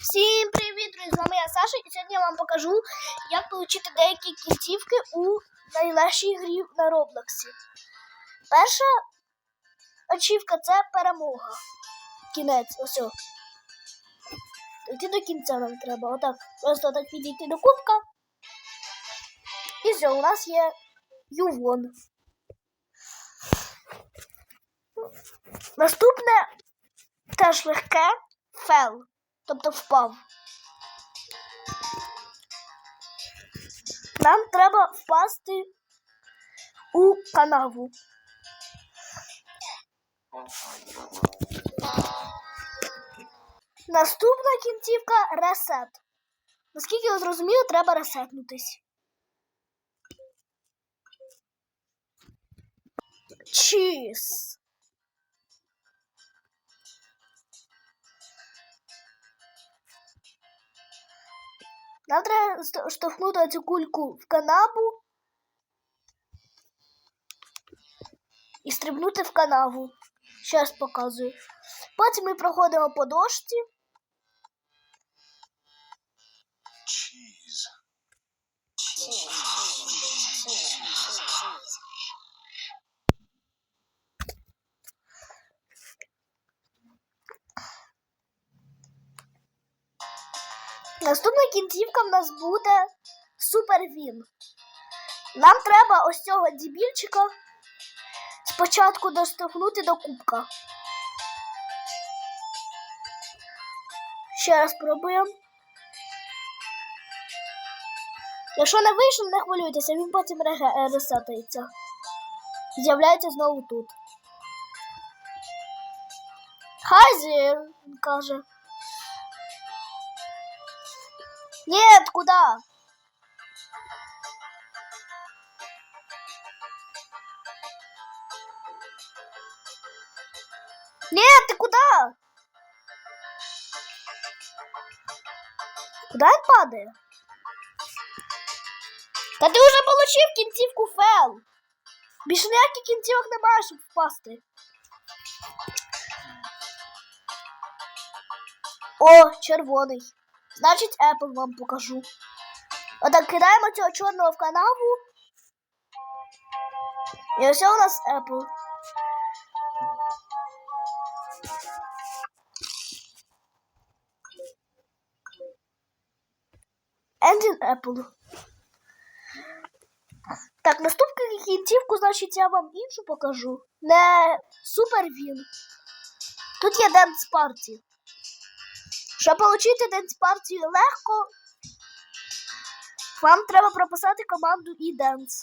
Всім привіт, друзі! З вами я Саша, і сьогодні я вам покажу, як отримати деякі кінцівки у найлегшій грі на Роблоксі. Перша очівка це перемога. Кінець, ось. о. Дійти до кінця нам треба. Отак. Просто так підійти до кубка. І все, у нас є Ювон. Наступне теж легке фел. Тобто впав. Нам треба впасти у канаву. Наступна кінцівка ресет. Наскільки я зрозумів, треба ресетнутись. Чіз. Нам треба штовхнути цю кульку в канаву і стрибнути в канаву. Зараз показую. Потім ми проходимо по дошці. Наступна кінцівка в нас буде супервін. Нам треба ось цього дібільчика спочатку доштовхнути до кубка. Ще раз пробуємо. Якщо не вийшло, не хвилюйтеся, він потім е. З'являється знову тут. Він каже. Нет, куда? Нет, ты куда? Куда я падаю? Та ти вже получив кінцівку фел. Більше ніяких кінцівок немає, щоб впасти. О, червоний. Значить, Apple вам покажу. Отак кидаємо цього чорного в канаву. І ось у нас Apple. Engine Apple. Так, наступну кінцівку, значить, я вам іншу покажу. Не Win. Тут є Dance Party. Щоб отримати Dance Party легко, вам треба прописати команду eDance.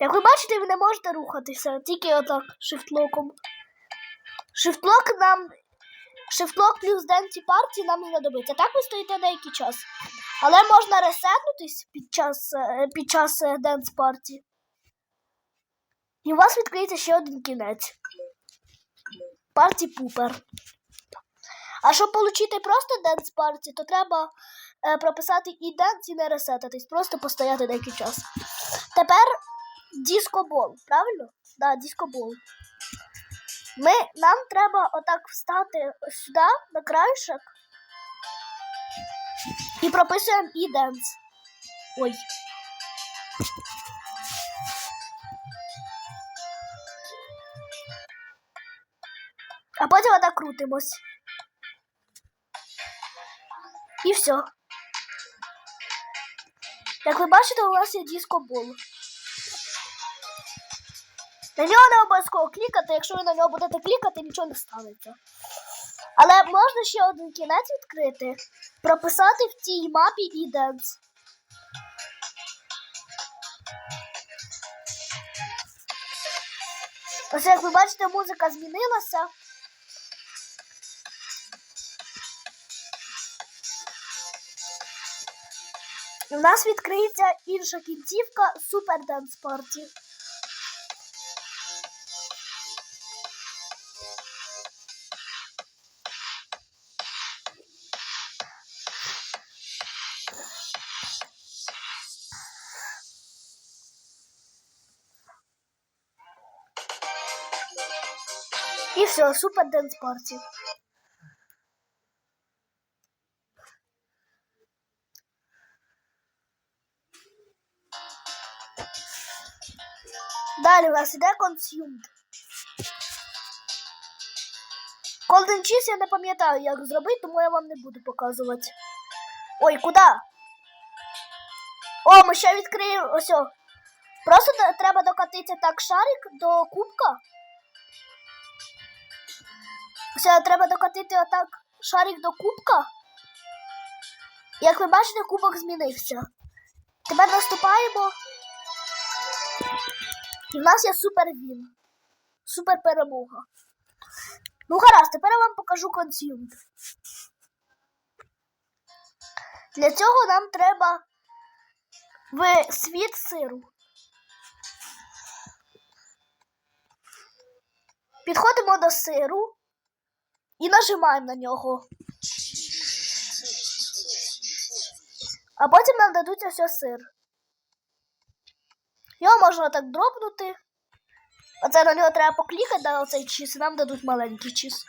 Як ви бачите, ви не можете рухатися, тільки отак шифтлоком. Шифтлок нам. Шифтлок плюс Dance Party нам знадобиться. Так ви стоїте деякий час. Але можна ресетнутись під час, е, під час е, Dance Party. І у вас відкриється ще один кінець. Парті Пупер. А щоб отримати просто Dance Party, то треба е, прописати і Dance, і не ресетатись. Просто постояти деякий час. Тепер дискобол, правильно? Да, дискобол. Ми, нам треба отак встати сюди, на краєшок. І прописуємо і Dance. Ой. А потім отак крутимось. І все. Як ви бачите, у нас є дискобол. На нього не обов'язково клікати, якщо ви на нього будете клікати, нічого не станеться. Але можна ще один кінець відкрити, прописати в цій мапі і Dance. Ось як ви бачите, музика змінилася. І у нас відкриється інша кінцівка Super Dance Party. І все, супер денс парті. Далі у нас іде consumed. Golden Cheese я не пам'ятаю, як зробити, тому я вам не буду показувати. Ой, куди? О, ми ще відкриємо. Ось. Просто треба докатити так шарик до кубка. Ось треба докатити отак шарик до кубка. Як ви бачите, кубок змінився. Тепер наступаємо. І в нас є супер він. Супер перемога. Ну, гаразд, тепер я вам покажу консюм. Для цього нам треба в світ сиру. Підходимо до сиру і нажимаємо на нього. А потім нам дадуть ось сир. Його можна так дропнути. Оце на нього треба поклікати на оцей чіз, і нам дадуть маленький чіз.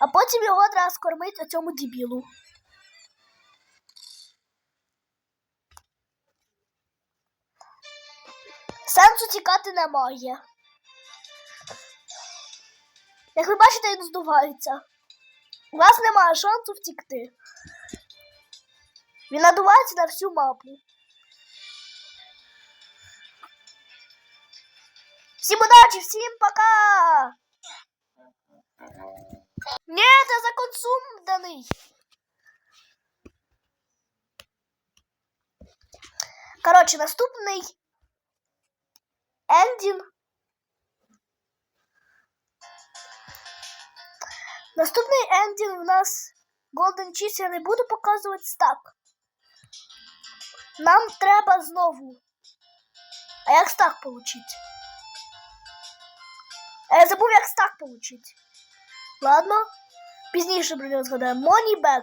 А потім його треба скормити оцьому дебілу. Сенсу тікати немає. Як ви бачите, він здувається. У вас немає шансу втікти. Він надувається на всю мапу. Всім удачі, всім пока! Ні, це за консум даний. Коротше, наступний ендін. Наступний ендін у нас Golden Cheese я не буду показувати стак. Нам треба знову. А як стак получить? Я забув, як стак получить. Ладно, пізніше про нього згадаємо. Bag.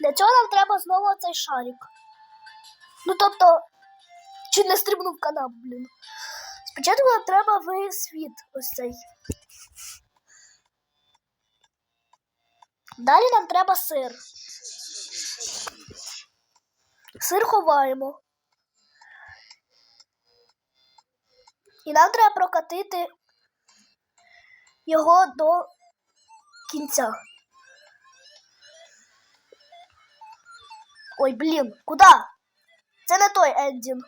Для цього нам треба знову цей шарик. Ну тобто, чи не стрибнув канал, блін. Спочатку нам треба в світ ось цей. Далі нам треба сир. Сир ховаємо. І нам треба прокатити його до кінця. Ой, блін, куди? Це не той ендінг.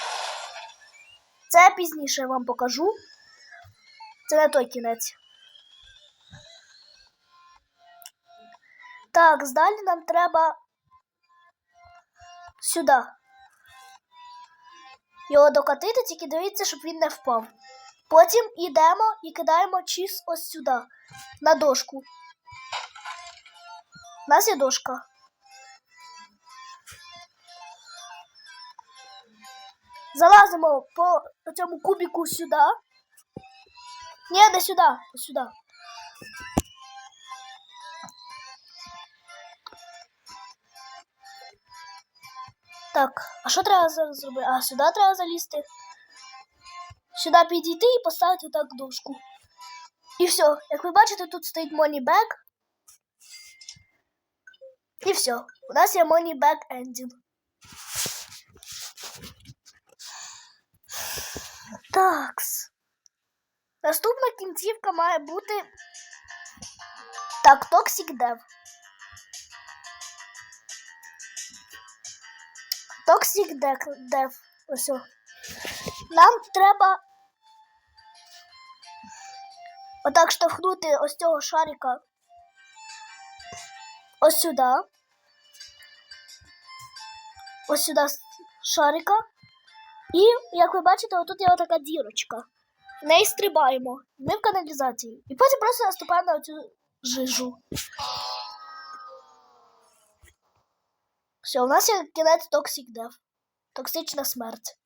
Це пізніше вам покажу. Це не той кінець. Так, далі нам треба сюди. Його докатити, тільки дивіться, щоб він не впав. Потім йдемо і кидаємо чіз ось сюди, на дошку. У нас є дошка. Залазимо по цьому кубіку сюди. Ні, не сюди, сюди. Так, а що треба зараз зробити? А, сюди треба залізти. Сюди підійти і поставити так дошку. І все. Як ви бачите, тут стоїть money bag. І все. У нас є money bag ending. Такс. Наступна кінцівка має бути. Так, Toxic Dev. Toxic Dev. Ось. Нам треба отак штовхнути ось цього шарика ось сюди. Ось сюди шарика. І, як ви бачите, отут є така дірочка. В неї стрибаємо. Ми в каналізації. І потім просто наступаємо на цю жижу. Все, у нас є кінець Toxic Death. Токсична смерть.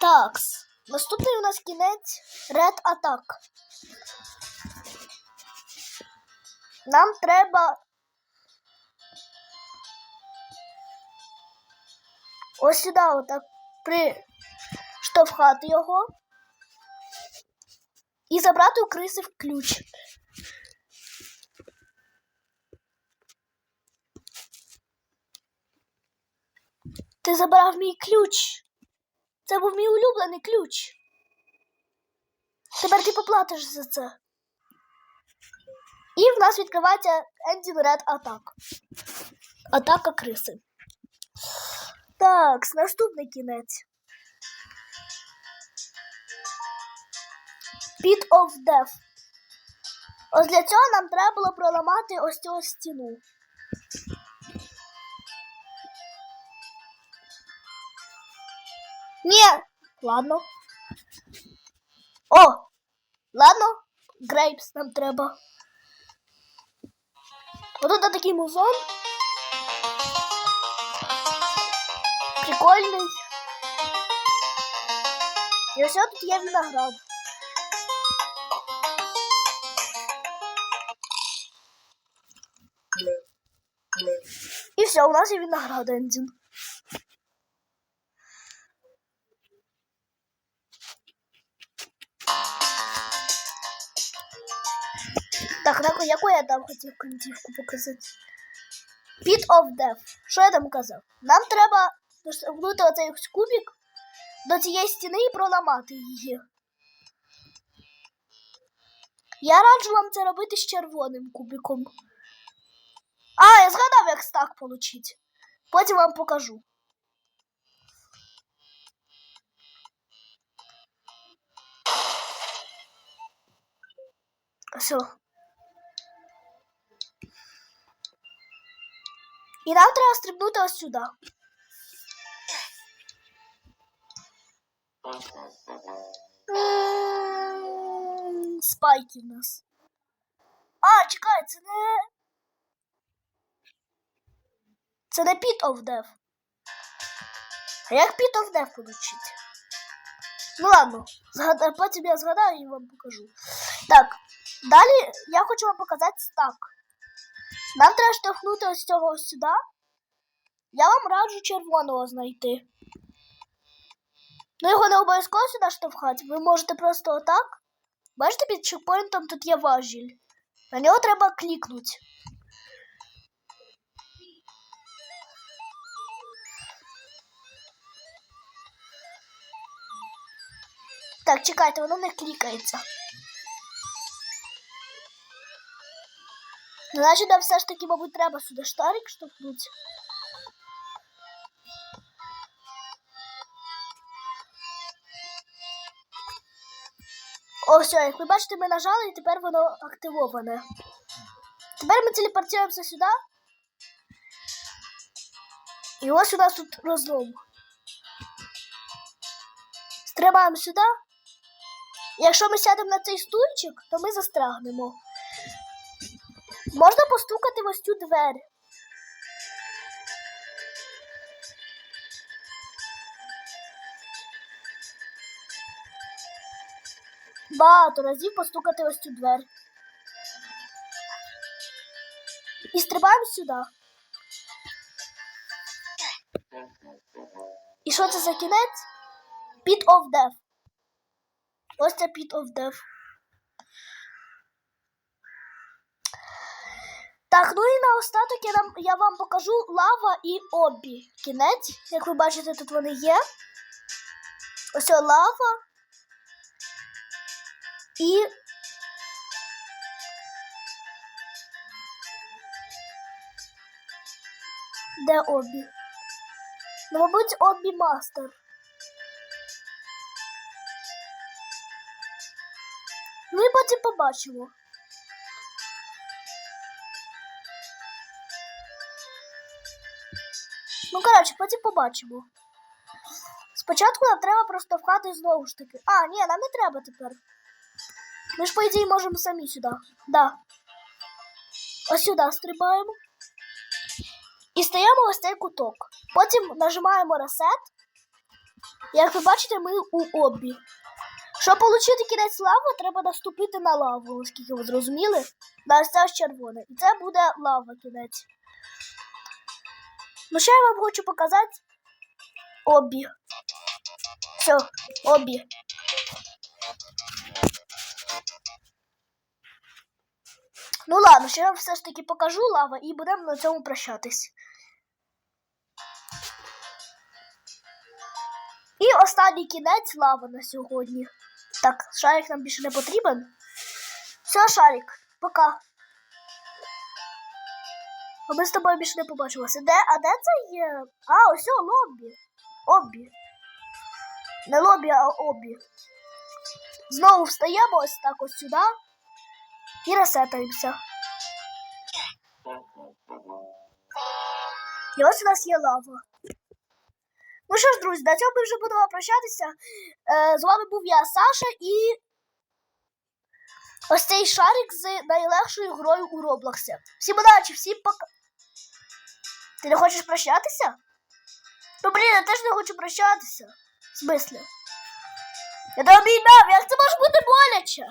Такс. Наступний у нас кінець Red Attack. Нам треба. Ось сюди, отак при штовхати його і забрати у криси в ключ. Ти забрав мій ключ. Це був мій улюблений ключ. Тепер ти поплатиш за це. І в нас відкривається Engine Red Attack. Атака криси. Так, наступний кінець. Pit of Death. Ось для цього нам треба було проламати ось цю стіну. Ні, ладно. О! Ладно, Грейпс нам треба. Вот это такий музон. Прикольний. І ось тут є виноград. І все, у нас є виноград Ендін. Яку я там хотів кінцівку показати? Pit of Death. Що я там казав? Нам треба доштовхнути оцей кубик до цієї стіни і проламати її. Я раджу вам це робити з червоним кубиком. А, я згадав, як стак получить. Потім вам покажу. Все. І нам треба стрибнути ось сюди. Спайки в нас. А, чекай, це не. Це не Pit of Death. А як Pit of Death получить? Ну ладно, потім я згадаю і вам покажу. Так, далі я хочу вам показати стак. Нам треба штовхнути ось цього ось сюди. Я вам раджу червоного знайти. Ну, його не обов'язково сюди штовхати. Ви можете просто отак. Бачите, під чекпоінтом тут є важіль. На нього треба клікнути. Так, чекайте, воно не клікається. Значить, нам все ж таки, мабуть, треба сюди штарик штовхнути. О, все, як ви бачите, ми нажали і тепер воно активоване. Тепер ми телепортуємося сюди. І ось у нас тут розлом. Стрибаємо сюди. Якщо ми сядемо на цей стульчик, то ми застрягнемо. Можна постукати в ось цю двері. Багато разів постукати ось цю двері. І стрибаємо сюди. І що це за кінець? Pit of Death. Ось це Pit of Death. Так, ну і наостаток я, нам, я вам покажу лава і обі. Кінець. Як ви бачите, тут вони є. Ось лава. І. Де обі? Ну, мабуть, обі мастер. Ну і потім побачимо. Потім побачимо. Спочатку нам треба просто вхати знову ж таки. А, ні, нам не треба тепер. Ми ж, по ідеї, можемо самі сюди. Да. Ось сюди стрибаємо. І стаємо ось цей куток. Потім нажимаємо ресет. Як ви бачите, ми у обі. Щоб отримати кінець лави, треба наступити на лаву, оскільки ви зрозуміли. На ось це червоне. І це буде лава кінець. Ну, ще я вам хочу показати обі. Все, обі. Ну ладно, ще я вам все ж таки покажу лава і будемо на цьому прощатись. І останній кінець лава на сьогодні. Так, шарик нам більше не потрібен. Все, шарик, пока. А ми з тобою більше не побачилися. Де, а де це є? А, ось о, лобі. Обі. Не лобі, а обі. Знову встаємо ось так ось сюди і ресетаємося. І ось у нас є лава. Ну що ж, друзі, на цьому ми вже будемо прощатися. Е, з вами був я, Саша, і ось цей шарик з найлегшою грою у Роблоксі. Всім удачі, всім пока. Ти не хочеш прощатися? Ну блін, я теж не хочу прощатися. В смислі? Я тебе обіймав, як це може бути боляче?